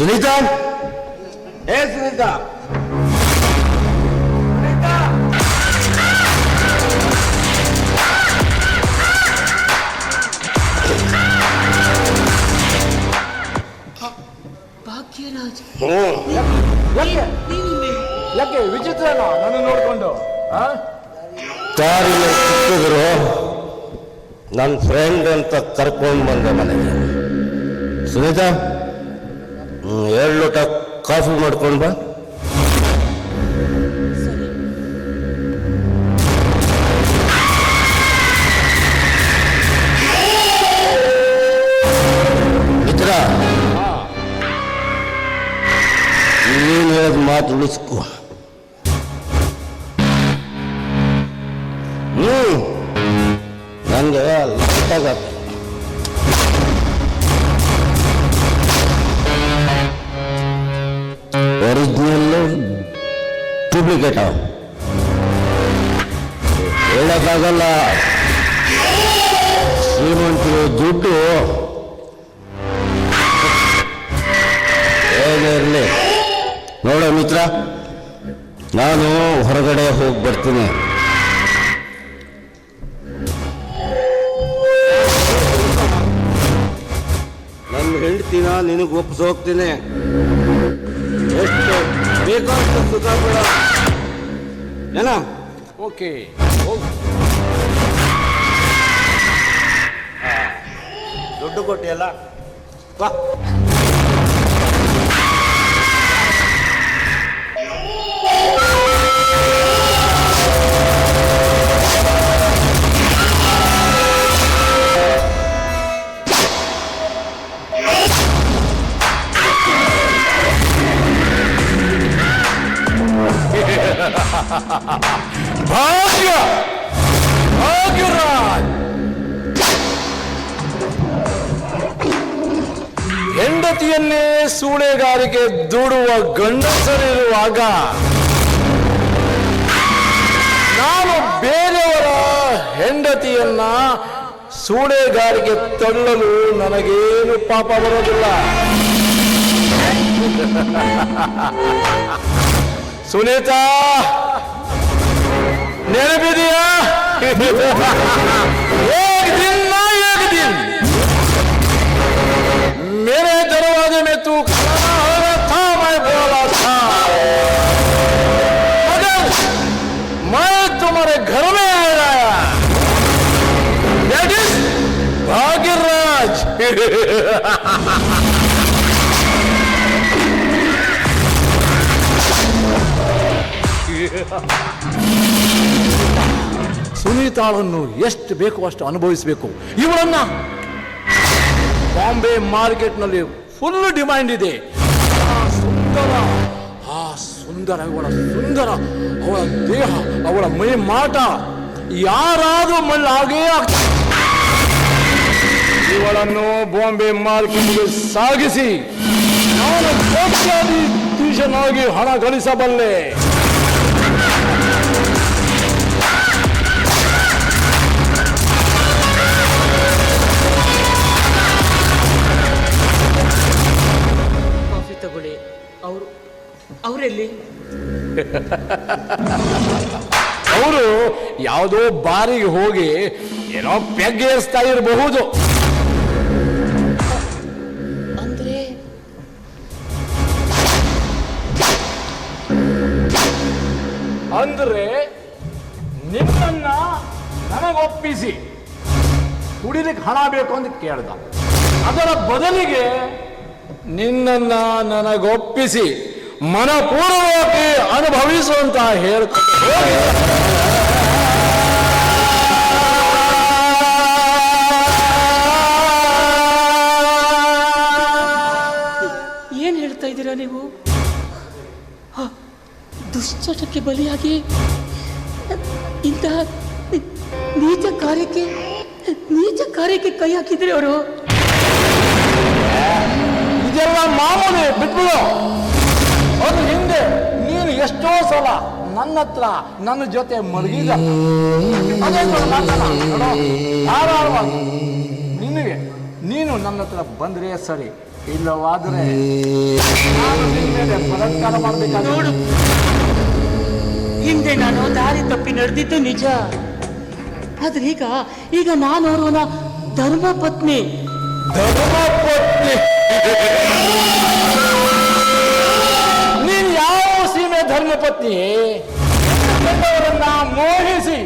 ಸುನೀತಾ? ಏ ಸುನೀತಾ. ಭಾಗ್ಯರಾಜ್. ಯಾಕೆ? ಯಾಕೆ? ವಿಚಿತ್ರನ? ನನ್ನ ನೋಡ್ಕೊಂಡು. ಆ? ದಾರಿಲಿ ಸಿಕ್ಕಿದ್ರು. ನನ್ನ ಫ್ರೆಂಡ್ ಅಂತ ಕರ್ಕೊಂಡು ಬಂದೆ ಮನೆಗೆ. ಸುನೀತಾ? ಎರಡು ಲೋಟ ಕಾಫಿ ಮಾಡ್ಕೊಂಡು ಬಾ ಸರಿ ಮಿತ್ರ ನೀನು ಹೇಳಿದ ಮಾತು ಉಳಿಸ್ಕೊ ಡೂಪ್ಲಿಕೇಟ್ ಹೇಳೋಕ್ಕಾಗಲ್ಲ. ಶ್ರೀಮಂತರು ದುಡ್ಡು ಇರಲಿ? ನೋಡ ಮಿತ್ರ, ನಾನು ಹೊರಗಡೆ ಹೋಗಿ ಬರ್ತೀನಿ. ನನ್ನ ಹೆಂಡ್ತಿನ ನಿನಗೆ ಒಪ್ಪಿಸೋಗ್ತೀನಿ. ಎಷ್ಟು ಬೇಕಾದಷ್ಟು ಸುಖ ಬೇಡ ಏನ? ಓಕೆ. ದುಡ್ಡು ಕೊಟ್ಟಿಯಲ್ಲ? ಬಾ ಭಾಗ್ಯ! ಭಾಗ್ಯರಾಜ್! ಹೆಂಡತಿಯನ್ನೇ ಸೂಳೆಗಾರಿಕೆ ದೂಡುವ ಗಂಡಸರಿರುವಾಗ ನಾನು ಬೇರೆಯವರ ಹೆಂಡತಿಯನ್ನ ಸೂಳೆಗಾರಿಗೆ ತಳ್ಳಲು ನನಗೇನು ಪಾಪ ಬರೋದಿಲ್ಲ. सुनीता ने भी दिया एक दिन ना एक दिन मेरे दरवाजे में तू खड़ा हो रहा था मैं बोला था मगर मैं तुम्हारे घर में आ गया दैट इज़ भाग्यराज ಸುನೀತಾಳನ್ನು ಎಷ್ಟು ಬೇಕೋ ಅಷ್ಟು ಅನುಭವಿಸಬೇಕು. ಇವಳನ್ನ ಬಾಂಬೆ ಮಾರ್ಕೆಟ್ನಲ್ಲಿ ಫುಲ್ ಡಿಮ್ಯಾಂಡ್ ಇದೆ. ಆ ಸುಂದರ ಆ ಸುಂದರ ಇವಳ ಸುಂದರ, ಅವಳ ದೇಹ, ಅವಳ ಮೈ ಮಾಟ ಯಾರಾದ್ರೂ ಮಳ್ಳಾಗೇ ಆಗ್ತಾರೆ ಇವಳನ್ನು ಬಾಂಬೆ ಮಾರ್ಕೆಟ್ಗೆ ಸಾಗಿಸಿ, ನಾನು ಹಣ ಗಳಿಸಬಲ್ಲೆ. ಅವರು ಯಾವುದೋ ಬಾರಿಗೆ ಹೋಗಿ ಏನೋ ಪೆಗ್ಗೇರಿಸ್ತಾ ಇರಬಹುದು. ಅಂದ್ರೆ? ಅಂದ್ರೆ ನಿನ್ನನ್ನ ನನಗೊಪ್ಪಿಸಿ. ಕುಡಿಲಿಕ್ಕೆ ಹಣ ಬೇಕು ಅಂತ ಕೇಳ್ದ. ಅದರ ಬದಲಿಗೆ ನಿನ್ನನ್ನ ನನಗೊಪ್ಪಿಸಿ. ಮನಪೂರ್ವಕವಾಗಿ ಅನುಭವಿಸುವಂತ ಹೇಳ್ಕೊಂಡು ಏನ್ ಹೇಳ್ತಾ ಇದ್ದೀರಾ ನೀವು? ದುಶ್ಚಟಕ್ಕೆ ಬಲಿಯಾಗಿ ಇಂತಹ ನೀಚ ಕಾರ್ಯಕ್ಕೆ ನೀಚ ಕಾರ್ಯಕ್ಕೆ ಕೈ ಹಾಕಿದ್ರೆ ಅವರು. ಇದೆಲ್ಲ ಮಾಮೂಲಿ ಬಿಟ್ಬಿಡು. ಅದು ಹಿಂದೆ ನೀನು ಎಷ್ಟೋ ಸಲ ನನ್ನ ಹತ್ರ ನನ್ನ ಜೊತೆ ಮಲಗಿದ ಧಾರಾಳವಾಗಿ. ನಿನಗೆ ನೀನು ನನ್ನ ಹತ್ರ ಬಂದ್ರೆ ಸರಿ ಇಲ್ಲವಾದ್ರೆ ನಾನು ನಿನ್ನ ಮೇಲೆ ಬಲಾತ್ಕಾರ ಮಾಡಬೇಕಾದ್ರೆ. ನೋಡು. ಹಿಂದೆ ನಾನು ದಾರಿ ತಪ್ಪಿ ನಡೆದಿದ್ದು ನಿಜ. ಆದ್ರೆ ಈಗ ಈಗ ನಾನು ಅವರವನ ಧರ್ಮ ಪತ್ನಿ ಯಾವ ಸೀಮೆ ಧರ್ಮಪತ್ನಿ. ಅವರನ್ನ ಮೋಹಿಸಿ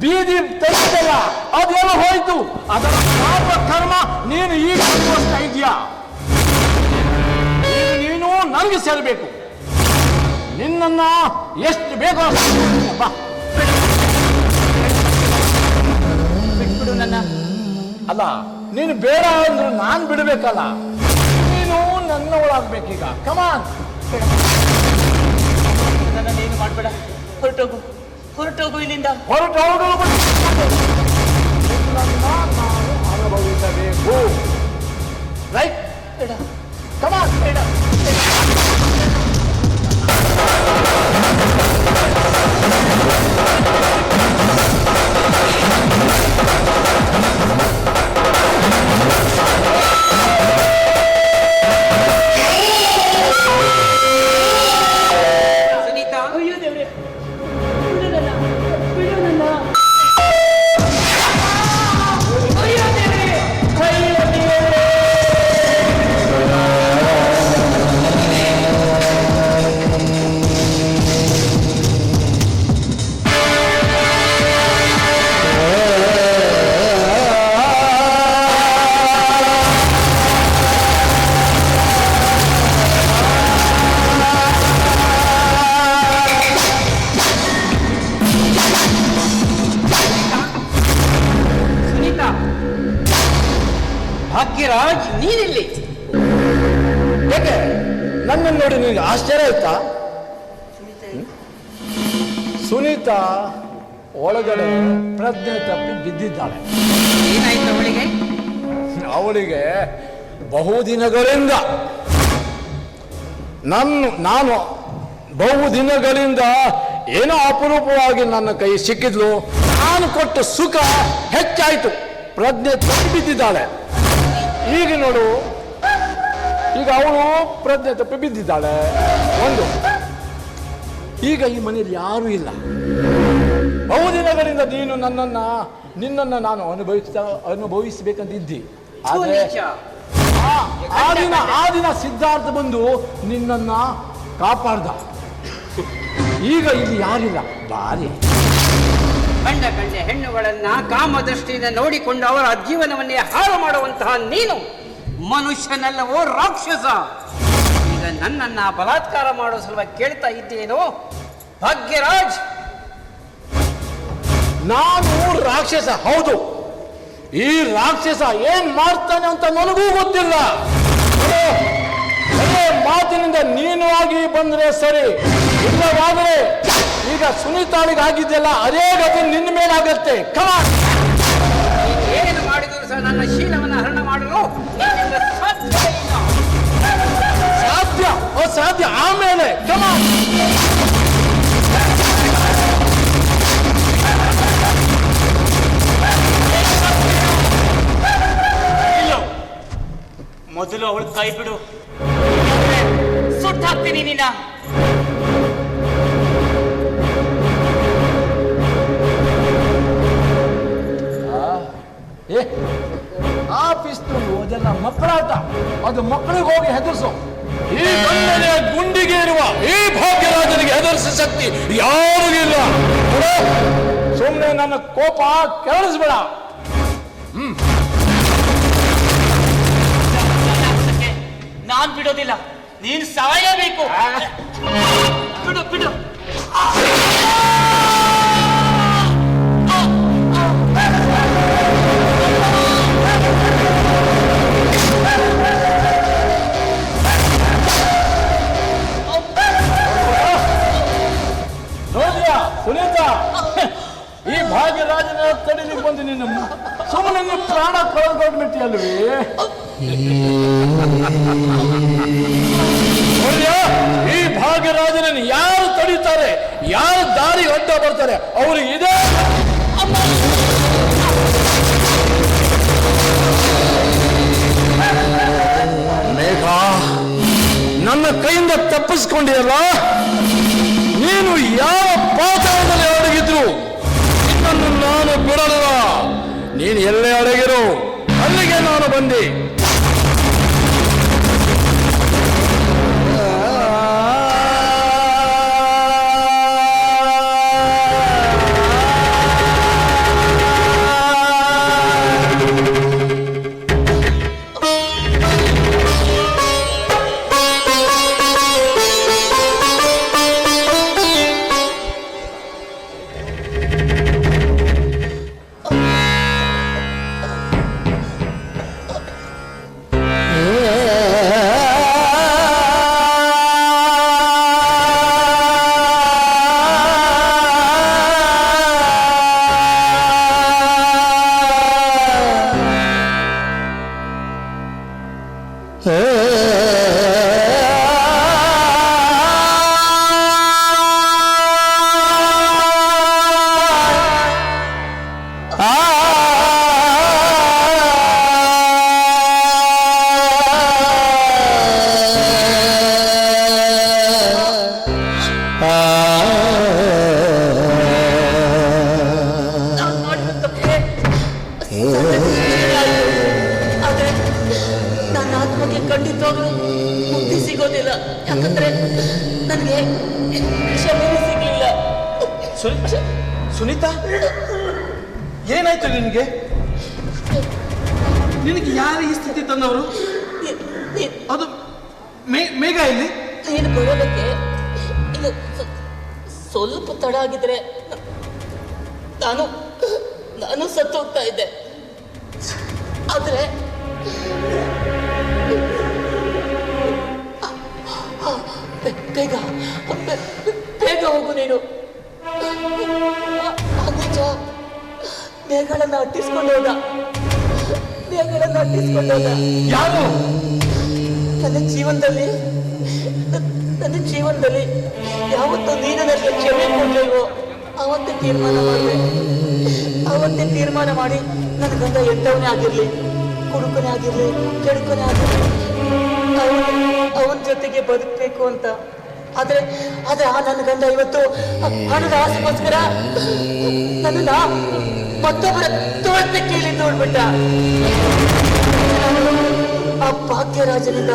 ಬೀದಿ ತೆಗೆದಲ್ಲ ಅದೆಲ್ಲ ಹೋಯ್ತು. ಅದರ ಪಾಪ ಕರ್ಮ ನೀನು ಈಗ ಅನುಭವಿಸ್ತಾ ಇದೆಯಾ? ನೀನು ನನಗೆ ಸೇರಬೇಕು. ನಿನ್ನ ಎಷ್ಟು ಬೇಕೋ ಅಪ್ಪ ಕೊಡ್ತೀನಿ. ಬಾ. ಬಿಟ್ಬಿಡು ನನ್ನ. ಅಲ್ಲ, ನೀನು ಬೇಡ ಅಂದ್ರೆ ನಾನು ಬಿಡಬೇಕಲ್ಲ. ನೀನು ನನ್ನವಳಾಗ್ಬೇಕೀಗ. ಕಮಾನ್ ನೀನು ಮಾಡ್ಬೇಡ ಹೊರಟೋಗು ಹೊರಟೋಗು ಇಲ್ಲಿಂದ ಹೊರಟು ಹೊರಟು ನಿನ್ನನ್ನ ನಾನು ಅನುಭವಿಸಬೇಕು ರೈಟ್ ಬೇಡ ಕಮಾನ್ ಬೇಡ ಸುನೀತಾ ಅವಳಿಗೆ ಬಹುದಿನಗಳಿಂದ ನನ್ನ ನಾನು ಬಹುದಿನಗಳಿಂದ ಏನೋ ಅಪರೂಪವಾಗಿ ನನ್ನ ಕೈ ಸಿಕ್ಕಿದ್ಲು. ನಾನು ಕೊಟ್ಟ ಸುಖ ಹೆಚ್ಚಾಯಿತು. ಪ್ರಜ್ಞೆ ತಪ್ಪಿ ಬಿದ್ದಿದ್ದಾಳೆ ಈಗ ನೋಡು. ಈಗ ಅವಳು ಪ್ರಜ್ಞೆ ತಪ್ಪಿ ಬಿದ್ದಿದ್ದಾಳೆ ಒಂದು. ಈಗ ಈ ಮನೆಯಲ್ಲಿ ಯಾರೂ ಇಲ್ಲ. ಬಹುದಿನಗಳಿಂದ ನೀನು ನನ್ನನ್ನ ನಿನ್ನನ್ನ ನಾನು ಅನುಭವಿಸ್ತಾ ಅನುಭವಿಸಬೇಕಂತ ಇದ್ದಿ ಥು, ಆದ್ರೆ. ಆ- ಆ ದಿನ ಆ ದಿನ ಸಿದ್ಧಾರ್ಥ ಬಂದು ನಿನ್ನನ್ನ ಕಾಪಾಡ್ದ. ಈಗ ಇಲ್ಲಿ ಯಾರಿಲ್ಲ? ಬಾರಿ ಕಂಡ ಕಂಡ ಹೆಣ್ಣುಗಳನ್ನ ಕಾಮದೃಷ್ಟಿಯಿಂದ ನೋಡಿಕೊಂಡು ಅವರ ಜೀವನವನ್ನೇ ಹಾಳು ಮಾಡುವಂತಹ ನೀನು ಮನುಷ್ಯನಲ್ಲವೋ ರಾಕ್ಷಸ. ಈಗ ನನ್ನನ್ನ ಬಲಾತ್ಕಾರ ಮಾಡೋ ಸಲುವಾಗಿ ಕೇಳ್ತಾ ಇದ್ದೇನೋ? ಭಾಗ್ಯರಾಜ್! ನಾನು ರಾಕ್ಷಸ ಹೌದು. ಈ ರಾಕ್ಷಸ ಏನ್ ಮಾಡ್ತಾನೆ ಅಂತ ನನಗೂ ಗೊತ್ತಿಲ್ಲ. ಮಾತಿನಿಂದ ನೀನು ಆಗಿ ಬಂದ್ರೆ ಸರಿ. ಇಲ್ಲವಾದ್ರೆ ಈಗ ಸುನೀತಾಳಿಗೆ ಆಗಿದ್ದೆಲ್ಲ ಅದೇ ಗತಿ ನಿನ್ನ ಮೇಲಾಗತ್ತೆ. ಕಮಾನ್ ಏನು ಮಾಡಿದ್ರು ಸಹ ನನ್ನ ಶೀಲವನ್ನು ಹರಣ ಮಾಡಲು ಸಾಧ್ಯ ಅಸಾಧ್ಯ ಆಮೇಲೆ. ಕಮಾನ್ ಮೊದಲು ಅವಳು ಕೈ ಬಿಡು. ಸುಟ್ಟಾಕ್ತೀನಿ ಹಾಕ್ತೀನಿ ನಿನ್ನ. ಏ ಆ ಪಿಸ್ತೂಲು ಅದೆಲ್ಲ ಮಕ್ಕಳಾಟ. ಅದು ಮಕ್ಕಳಿಗೆ ಹೋಗಿ ಹೆದರ್ಸು. ಈ ಗಂಡನೆಯ ಗುಂಡಿಗೆ ಇರುವ ಈ ಭಾಗ್ಯರಾಜನಿಗೆ ಹೆದರ್ಸ ಶಕ್ತಿ ಯಾರಿಗಿಲ್ಲ ಸುಮ್ಮನೆ ನನ್ನ ಕೋಪ ಕೆರಳಿಸ್ಬೇಡ. ನಾನ್ ಬಿಡೋದಿಲ್ಲ. ನೀನ್ ಸಾಯಬೇಕು. ಬಿಡು ಬಿಡು. ಅಲ್ಲಿಗೆ ನಾನು ಬಂದೆ ನನಗೆ ಇಲ್ಲ ಸಿಗ್ಲಿಲ್ಲ ಸುನೀತಾ? ಏನಾಯ್ತು ನಿನಗೆ? ನಿನಗೆ ಯಾರು ಈ ಸ್ಥಿತಿ ತಂದವರು? ಅದು ಮೇಘ ಇಲ್ಲಿ? ನೀನು ಬರೋದಕ್ಕೆ ಇದು ಸ್ವಲ್ಪ ತಡ ಆಗಿದ್ರೆ ನಾನು ನಾನು ಸತ್ತು ಹೋಗ್ತಾ ಇದ್ದೆ. ಆದ್ರೆ ಬೇಗ ಬೇಗ ಹೋಗು ನೀನು ಆ ನಿಜ ಮೇಘಗಳನ್ನ ಅಟ್ಟಿಸ್ಕೊಂಡು ಹೋದ ಮೇಘಗಳನ್ನ ಅಟ್ಟಿಸ್ಕೊಂಡು ಹೋದ ಯಾರು ನನ್ನ ಜೀವನದಲ್ಲಿ ನನ್ನ ಜೀವನದಲ್ಲಿ ಯಾವತ್ತೂ ನೀನು ನನಗೆ ಕ್ಷಮೆ ಕೊಡ್ಲಿಲ್ವೋ ಅವತ್ತೇ ತೀರ್ಮಾನ ಮಾಡಿದೆ ಅವತ್ತೇ ತೀರ್ಮಾನ ಮಾಡಿ. ನನ್ನ ಗಂಧ ಎಂಥವನೇ ಆಗಿರಲಿ ಕುಡುಕನೇ ಆಗಿರಲಿ ಕೆಡುಕನೇ ಆಗಿರ್ಲಿ. ಅವನ ಜೊತೆಗೆ ಬದುಕಬೇಕು ಅಂತ. ಆದ್ರೆ ಆದ್ರೆ ಆ ನನ್ನ ಗಂಡ ಇವತ್ತು ಹಣದ ಆಸೆಗೋಸ್ಕರ ನನ್ನ ಮತ್ತೊಬ್ಬರ ತೋಟಕ್ಕೆ ಕೇಳಿ ನೋಡ್ಬಿಟ್ಟ ಆ ಭಾಗ್ಯರಾಜನಿಂದ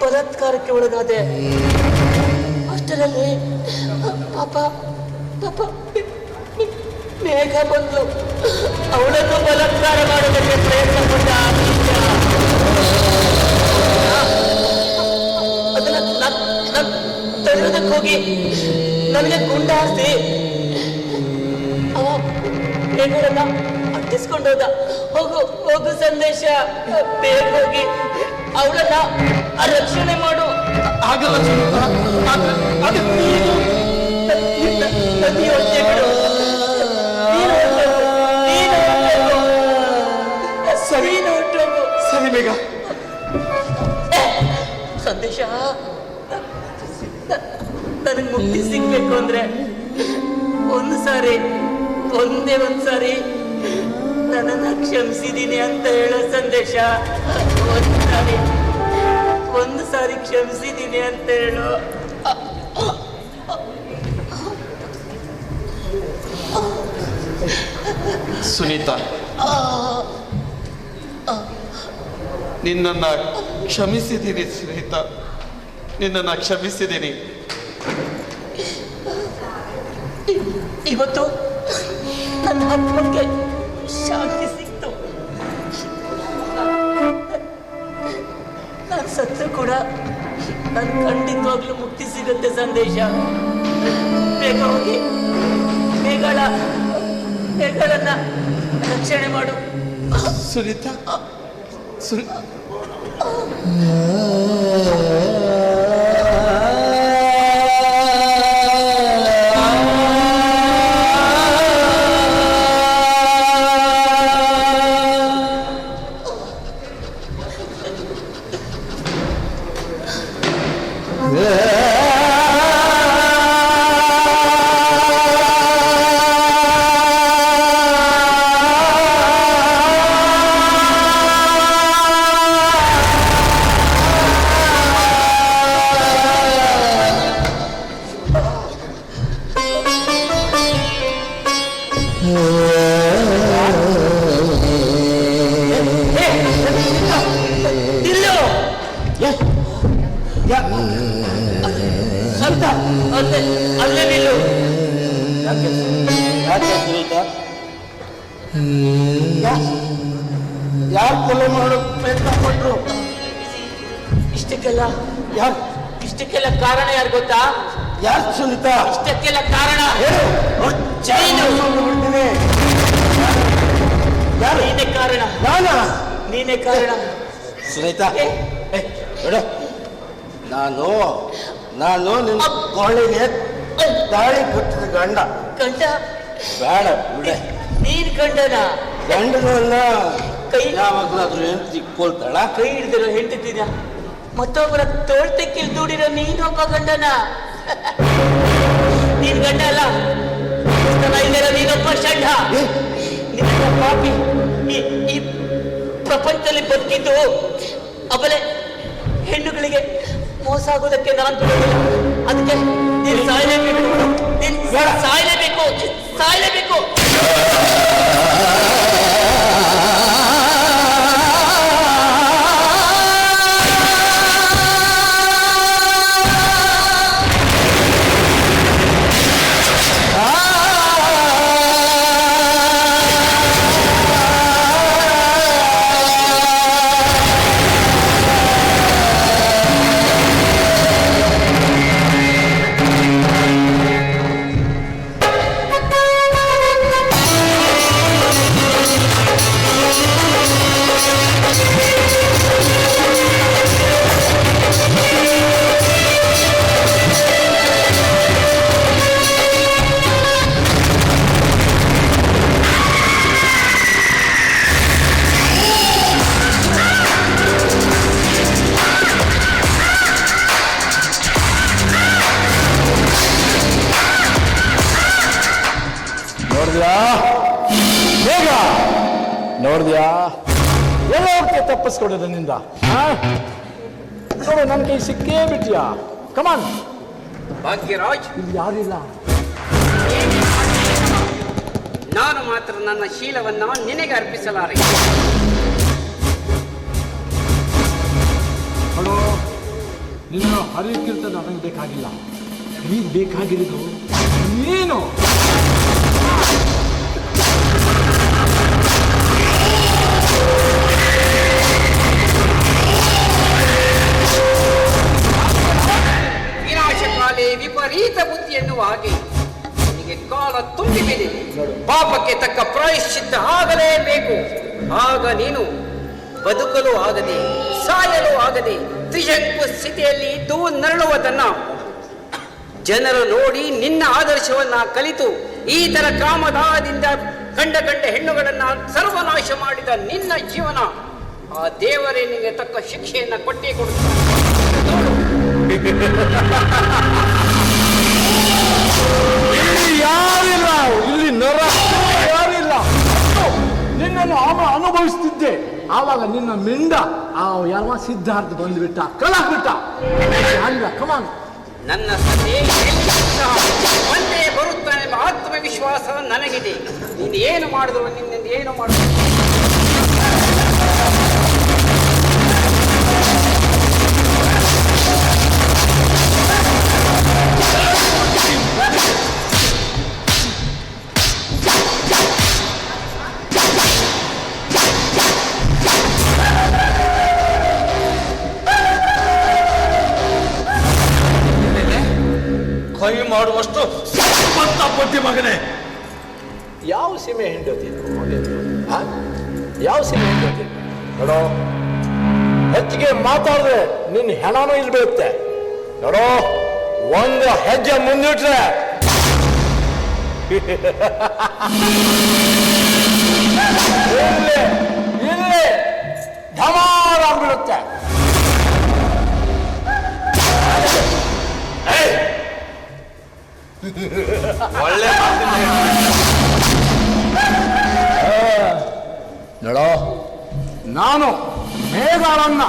ಬಲತ್ಕಾರಕ್ಕೆ ಒಳಗಾದೆ. ಅಷ್ಟರಲ್ಲಿ ಪಾಪ ಪಾಪ ಮೇಘ ಬಂದು ಅವಳನ್ನು ಬಲತ್ಕಾರ ಮಾಡೋದಕ್ಕೆ ಪ್ರಯತ್ನ ಪಟ್ಟ ತಡೆಯೋದಕ್ಕೆ ಹೋಗಿ ನನಗೆ ಗುಂಡ ಹಾರಿಸಿ ಅವ ಮೇಘಳನ್ನ ಅಟ್ಟಿಸ್ಕೊಂಡು ಹೋದ. ಹೋಗು ಹೋಗು ಸಂದೇಶ. ಬೇಗ ಹೋಗಿ ಅವಳನ್ನ ರಕ್ಷಣೆ ಮಾಡು. ಆಗಲ್ಲ ನದಿ ಹೊಟ್ಟೆ ಬಿಡು. ಹೊರ್ಟೋಗು. ಸರಿ. ಬೇಗ. ಸಂದೇಶ. ನನಗೆ ಮುಕ್ತಿ ಸಿಗ್ಬೇಕು ಅಂದ್ರೆ ಒಂದು ಸಾರಿ, ಒಂದೇ ಒಂದ್ಸಾರಿ ಸಾರಿ ಕ್ಷಮಿಸಿದ್ದೀನಿ ಅಂತ ಹೇಳೋ ಸಂದೇಶ ಒಂದು ಸಾರಿ ಒಂದು ಸಾರಿ ಕ್ಷಮಿಸಿದೀನಿ ಅಂತ ಹೇಳು ಸುನೀತಾ, ನಿನ್ನನ್ನು ಕ್ಷಮಿಸಿದ್ದೀನಿ ಸುನೀತಾ, ನಿನ್ನನ್ನು ಕ್ಷಮಿಸಿದ್ದೀನಿ ಇವತ್ತು ನನ್ನ ಆತ್ಮಕ್ಕೆ ಶಾಂತಿ ಸಿಕ್ತು. ನಾನು ಸತ್ತು ಕೂಡ ನನ್ನ ಖಂಡಿತವಾಗ್ಲೂ ಮುಕ್ತಿ ಸಿಗುತ್ತೆ ಸಂದೇಶ. ಬೇಗ ಹೋಗಿ. ಮೇಘಳ ಮೇಘಳನ್ನ ರಕ್ಷಣೆ ಮಾಡು. ಸುನೀತಾ ಸುನಿ ಅಂತ ಅಲ್ಲೇ ಅಲ್ಲೇ ನಿಲ್ಲು. ಯಾಕೆ? ಯಾಕೆ ಸುನೀತಾ? ಯಾರು ಕೊಲೆ ಮಾಡೋ ಪ್ರಯತ್ನ ಪಟ್ರು? ಇಷ್ಟಕ್ಕೆಲ್ಲ ಯಾರು ಇಷ್ಟಕ್ಕೆಲ್ಲ ಕಾರಣ ಯಾರು ಗೊತ್ತಾ? ಯಾರು ಸುನೀತಾ? ಇಷ್ಟಕ್ಕೆಲ್ಲ ಕಾರಣ? ಯಾರು? ನೀನೇ ಕಾರಣ. ನಾನಾ? ನೀನೇ ಕಾರಣ. ಸುನೀತಾ. ಬಿಡು. ನಾನು ನಾನು ನಿನ್ನ ಕೊಳ್ಳಿಗೆ ತಾಳಿ ಕಟ್ಟಿದ ಗಂಡ. ಗಂಡ? ಬೇಡ ಬಿಡೆ. ನೀನ್ ಗಂಡನ? ಗಂಡನನ್ನ ಕೈ ಯಾವಾಗಲಾದ್ರೂ ಹೆಂಡತಿ ಕೈ ಹಿಡಿದಿರೋ ಹೆಂಡತಿದ್ದ ಮತ್ತೊಬ್ಬರ ತೋಳ್ತಕ್ಕಿಲ್ ದುಡಿರೋ ನೀನೊಬ್ಬ ಗಂಡನ? ನೀನ್ ಗಂಡ ಅಲ್ಲ? ನೀನೊಬ್ಬ ಷಂಡ ನಿನ್ನ ಪಾಪಿ ಈ ಪ್ರಪಂಚದಲ್ಲಿ ಬದುಕಿದ್ದು ಅಬಲೆ ಹೆಣ್ಣುಗಳಿಗೆ ಮೋಸ ಆಗೋದಕ್ಕೆ ನಾನು ಅದಕ್ಕೆ ನೀನು ಸಾಯಲೇಬೇಕು. ನೀನು ಸಾಯಲೇಬೇಕು. ಸಾಯಲೇಬೇಕು. ನೋಡಿದ್ಯಾ? ಬೇಗ ನೋಡಿದ್ಯಾ? ಎಲ್ಲ ಹೋಗ್ತೀಯ ತಪ್ಪಿಸ್ಕೊಡೋದು ನಿಂದ ಆ? ನೋಡು ನನ್ನ ಕೈ ಸಿಕ್ಕೇ ಬಿಟ್ಟಿಯಾ ಕಮಾನ್ ಭಾಗ್ಯರಾಜ್. ಇಲ್ಲಿ ಯಾರಿಲ್ಲ? ನಾನು ಮಾತ್ರ ನನ್ನ ಶೀಲವನ್ನ ನಿನಗೆ ಅರ್ಪಿಸಲಾರೆ. ಹಲೋ ನಿನ್ನ ಹರಿಯಕ್ಕಿಂತ ನನಗೆ ಬೇಕಾಗಿಲ್ಲ. ನೀನು ಬೇಕಾಗಿರೋದು ನೀನು. ವಿಪರೀತ ಬುದ್ಧಿ ಎನ್ನುವ ಹಾಗೆ ನಿಮಗೆ ಕಾಲ ತುಂಬಿದೆ ಪಾಪಕ್ಕೆ ತಕ್ಕ ಪ್ರಾಯಶ್ಚಿತ್ತ ಆಗಲೇಬೇಕು. ಆಗ ನೀನು ಬದುಕಲು ಆಗದೆ, ಸಾಯಲು ಆಗದೆ ತ್ರಿಶಂಕು ಸ್ಥಿತಿಯಲ್ಲಿ ಇದ್ದು ನರಳುವುದನ್ನ ಜನರು ನೋಡಿ ನಿನ್ನ ಆದರ್ಶವನ್ನ ಕಲಿತು ಈ ತರ ಕಾಮದಾದಿಂದ ಕಂಡ ಕಂಡ ಹೆಣ್ಣುಗಳನ್ನ ಸರ್ವನಾಶ ಮಾಡಿದ ನಿನ್ನ ಜೀವನ, ಆ ದೇವರೇ ನಿಮಗೆ ತಕ್ಕ ಶಿಕ್ಷೆಯನ್ನ ಕೊಟ್ಟೇ ಕೊಡುತ್ತಾನೆ ನೋಡು. ಇಲ್ಲಿ ಯಾರಿಲ್ಲ ಇಲ್ಲಿ ನರ ಯಾರಿಲ್ಲ ನಿನ್ನನ್ನು ಅವ ಅನುಭವಿಸ್ತಿದ್ದೆ ಆವಾಗ ನಿನ್ನ ಮಿಂಡ ಆ ಯಾವ ಸಿದ್ಧಾರ್ಥ ಬಂದ್ಬಿಟ್ಟ ಕಲಾಕ್ಬಿಟ್ಟ ಯಾರಿಲ್ಲ ಕಮಾನ್ ನನ್ನ ಒಂದೇ ಬರುತ್ತಾನೆ ಎಂಬ ಆತ್ಮವಿಶ್ವಾಸ ನನಗಿದೆ. ನೀನು ಏನು ಮಾಡಿದ್ರು ನಿನ್ನಿಂದ ಏನು ಮಾಡಿದ್ರು ಕೈ ಮಾಡುವಷ್ಟು ಸಂಪತ್ತ ಬುದ್ಧಿ ಮಗನೇ. ಯಾವ ಸೀಮೆ ಹೆಂಡತಿ? ಯಾವ ಸೀಮೆ ಹೆಂಡತಿ? ನೋಡೋ, ಹೆಚ್ಚಿಗೆ ಮಾತಾಡಿದ್ರೆ ನಿನ್ನ ಹೆಣನೂ ಇಲ್ಲಿ ನೋಡೋ, ಒಂದು ಹೆಜ್ಜೆ ಮುಂದಿಟ್ರೆ. ಇಲ್ಲಿ ಇಲ್ಲಿ ಒಳ್ಳೆ ನೋಡೋ ನಾನು ಮೇಘಾಳನ್ನ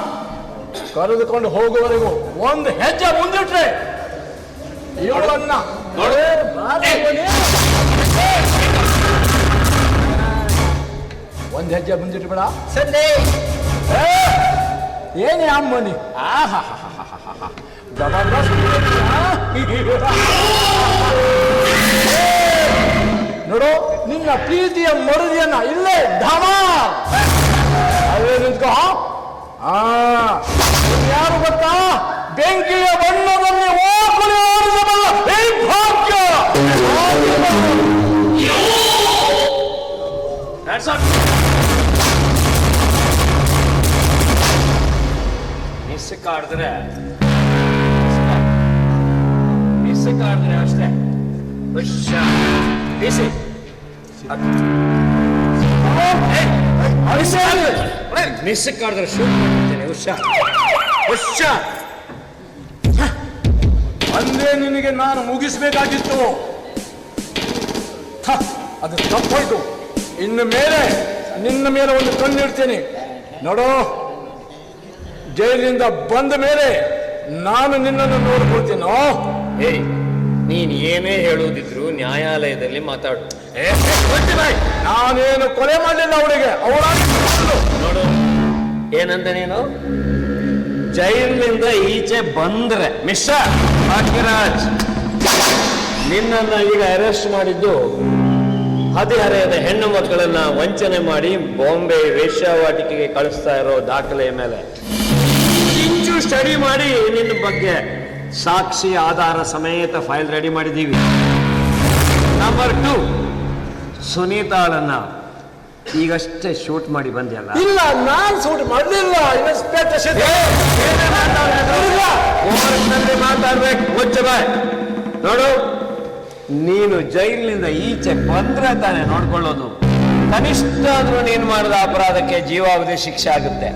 ಕರೆದುಕೊಂಡು ಹೋಗುವವರೆಗೂ ಒಂದು ಹೆಜ್ಜೆ ಮುಂದಿಟ್ರೆ ಇವಳನ್ನ ಒಂದ್ ಒಂದು ಹೆಜ್ಜೆ ಮುಂದಿಟ್ಬೇಡ ಬೇಡ. ಸಂಜೆ ಏನೇ ಅಮ್ಮನಿ. ಆಹಾ ನೋಡು, ನಿನ್ನ ಪ್ರೀತಿಯ ಮರುದಿಯನ್ನ ಇಲ್ಲೇ ಧಾಮ. ಅಲ್ಲೇ ನಿಂತ್ಕೋ. ಆ ಯಾರು ಗೊತ್ತಾ? ಬೆಂಕಿಯ ಬಣ್ಣದಲ್ಲಿ ಓಕುಳಿ ಓಡಿಸಬಲ್ಲ ಈ ಭಾಗ್ಯ! ಮಿಸ್ ಕಾಡಿದ್ರೆ ಮಿಸ್ ಕಾಡಿದ್ರೆ ಅಷ್ಟೇ ಹುಷ ಬಿಸಿ ಮಿಸ್ ಕಾಡಿದ್ರೆ ಶೂಟ್ ಮಾಡ್ತೀನಿ ಹುಷ ಹುಷ ಅಂದೇ ನಿನಗೆ ನಾನು ಮುಗಿಸ್ಬೇಕಾಗಿತ್ತು ಅದು ತಪ್ಪೋಯ್ತು ಇನ್ನು ಮೇಲೆ ನಿನ್ನ ಮೇಲೆ ಒಂದು ಕಣ್ಣಿಡ್ತೀನಿ ನೋಡು ಜೈಲಿನಿಂದ ಬಂದ ಮೇಲೆ ನಾನು ನಿನ್ನನ್ನು ನೋಡ್ಕೊಳ್ತೀನೋ ಏಯ್ ನೀನ್ ಏನೇ ಹೇಳುವುದಿದ್ರು ನ್ಯಾಯಾಲಯದಲ್ಲಿ ಮಾತಾಡು. ನಾನೇನು ಕೊಲೆ ಮಾಡಲಿಲ್ಲ ಅವಳಿಗೆ? ಅವಳಾಗಿ ನೋಡು ಏನಂದ ನೀನು? ಜೈಲಿನಿಂದ ಈಚೆ ಬಂದ್ರೆ ಮಿಸ್ಟರ್ ಭಾಗ್ಯರಾಜ್ ನಿನ್ನನ್ನ ಈಗ ಅರೆಸ್ಟ್ ಮಾಡಿದ್ದು ಹದಿಹರೆಯದ ಹೆಣ್ಣು ಮಕ್ಕಳನ್ನ ವಂಚನೆ ಮಾಡಿ ಬಾಂಬೆ ವೇಶ್ಯಾವಾಟಿಕೆಗೆ ಕಳಿಸ್ತಾ ಇರೋ ದಾಖಲೆಯ ಮೇಲೆ. ಇಂಚು ಸ್ಟಡಿ ಮಾಡಿ ನಿನ್ನ ಬಗ್ಗೆ ಸಾಕ್ಷಿ ಆಧಾರ ಸಮೇತ ಫೈಲ್ ರೆಡಿ ಮಾಡಿದ್ದೀವಿ. ನಂಬರ್ ಟು ಸುನೀತಾಳನ್ನ ಈಗಷ್ಟೇ ಶೂಟ್ ಮಾಡಿ ಬಂದಿಲ್ಲ ಇಲ್ಲ ನಾನು ಶೂಟ್ ಮಾಡಲಿಲ್ಲ ಇನ್ಸ್ಪೆಕ್ಟರ್ ಮಾತಾಡ್ಬೇಕು? ಮುಚ್ಚ ಬಾಯ್. ನೋಡು ನೀನು ಜೈಲಿನಿಂದ ಈಚೆ ಬಂದ್ರೆ ತಾನೇ ನೋಡ್ಕೊಳ್ಳೋದು. ಕನಿಷ್ಠ ಆದ್ರೂ ನೀನು ಮಾಡಿದ ಅಪರಾಧಕ್ಕೆ ಜೀವಾವಧಿ ಶಿಕ್ಷೆ ಆಗುತ್ತೆ.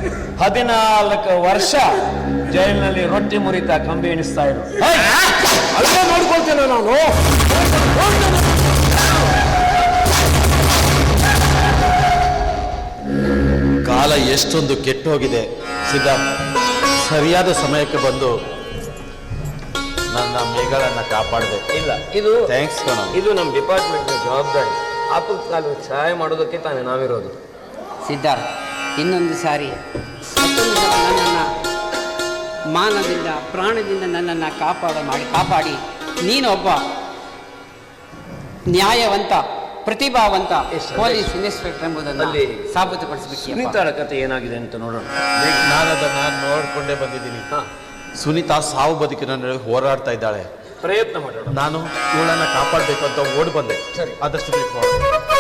ಹದಿನಾಲ್ಕು ವರ್ಷ ಜೈಲಿನಲ್ಲಿ ರೊಟ್ಟಿ ಮುರಿತಾ ಕಂಬಿ ಎಣಿಸ್ತಾ ಇರು. ಅಲ್ಲೇ ನೋಡ್ಕೊಳ್ತೇನೆ ನಾನು. ಕಾಲ ಎಷ್ಟೊಂದು ಕೆಟ್ಟೋಗಿದೆ. ಸಿದ್ಧ ಸರಿಯಾದ ಸಮಯಕ್ಕೆ ಬಂದು ನನ್ನ ಮೇಗಳನ್ನ ಕಾಪಾಡಿದೆ. ಇಲ್ಲ ಇದು ಥ್ಯಾಂಕ್ಸ್ ಕಣ. ಇದು ನಮ್ಮ ಡಿಪಾರ್ಟ್ಮೆಂಟ್ನ ಜವಾಬ್ದಾರಿ. ಆಪತ್ಕಾಲ ಸಹಾಯ ಮಾಡೋದಕ್ಕೆ ತಾನೇ ನಾವಿರೋದು. ಸಿದ್ಧಾರ್ಥ ಇನ್ನೊಂದು ಸಾರಿ ಮತ್ತೊಂದು ಸಲ ನನ್ನನ್ನು ಮಾನದಿಂದ ಪ್ರಾಣದಿಂದ ನನ್ನನ್ನು ಕಾಪಾಡ ಮಾಡಿ ಕಾಪಾಡಿ. ನೀನೊಬ್ಬ ನ್ಯಾಯವಂತ ಪ್ರತಿಭಾವಂತ ಪೊಲೀಸ್ ಇನ್ಸ್ಪೆಕ್ಟರ್ ಎಂಬುದನ್ನು ಅಲ್ಲಿ ಸಾಬೀತುಪಡಿಸಬೇಕು ಸುನೀತಾಳ ಕತೆ ಏನಾಗಿದೆ ಅಂತ ನೋಡೋಣ. ನಾನು ಅದನ್ನ ನೋಡ್ಕೊಂಡೇ ಬಂದಿದ್ದೀನಿ. ಹಾ. ಸುನೀತಾ ಸಾವು ಬದುಕಿನ ನಡುವೆ ಹೋರಾಡ್ತಾ ಇದ್ದಾಳೆ. ಪ್ರಯತ್ನ ಮಾಡೋಣ. ನಾನು ಇವಳನ್ನ ಕಾಪಾಡಬೇಕು ಅಂತ ಓಡ್ ಬಂದೆ. ಸರಿ. ಆದಷ್ಟು ಬೇಗ ಮಾಡು.